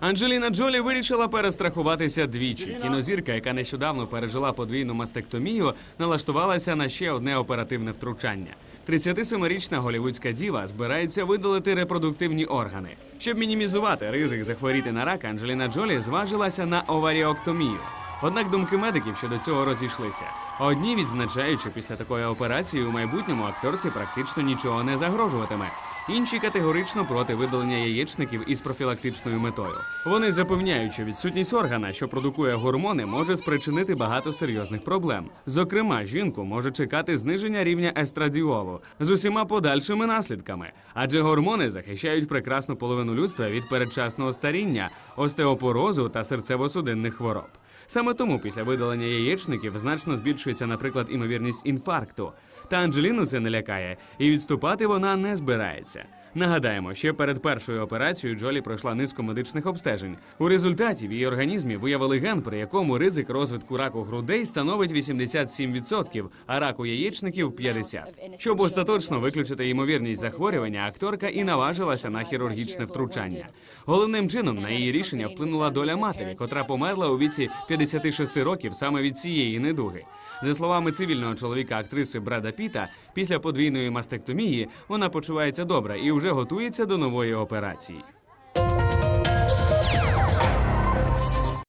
Анджеліна Джолі вирішила перестрахуватися двічі. Кінозірка, яка нещодавно пережила подвійну мастектомію, налаштувалася на ще одне оперативне втручання. 37-річна голівудська діва збирається видалити репродуктивні органи. Щоб мінімізувати ризик захворіти на рак, Анджеліна Джолі зважилася на оваріоктомію. Однак думки медиків щодо цього розійшлися. Одні відзначають, що після такої операції у майбутньому акторці практично нічого не загрожуватиме. Інші категорично проти видалення яєчників із профілактичною метою. Вони запевняють, що відсутність органа, що продукує гормони, може спричинити багато серйозних проблем. Зокрема, жінку може чекати зниження рівня естрадіолу з усіма подальшими наслідками, адже гормони захищають прекрасну половину людства від передчасного старіння, остеопорозу та серцево-судинних хвороб. Саме тому після видалення яєчників значно збільшується, наприклад, імовірність інфаркту. Та Анджеліну це не лякає, і відступати вона не збирається. Нагадаємо, ще перед першою операцією Джолі пройшла низку медичних обстежень. У результаті в її організмі виявили ген, при якому ризик розвитку раку грудей становить 87%, а раку яєчників 50%. Щоб остаточно виключити ймовірність захворювання, акторка і наважилася на хірургічне втручання. Головним чином на її рішення вплинула доля матері, котра померла у віці 56 років саме від цієї недуги. За словами цивільного чоловіка актриси Бреда Піта, після подвійної мастектомії вона почувається добре і вже готується до нової операції.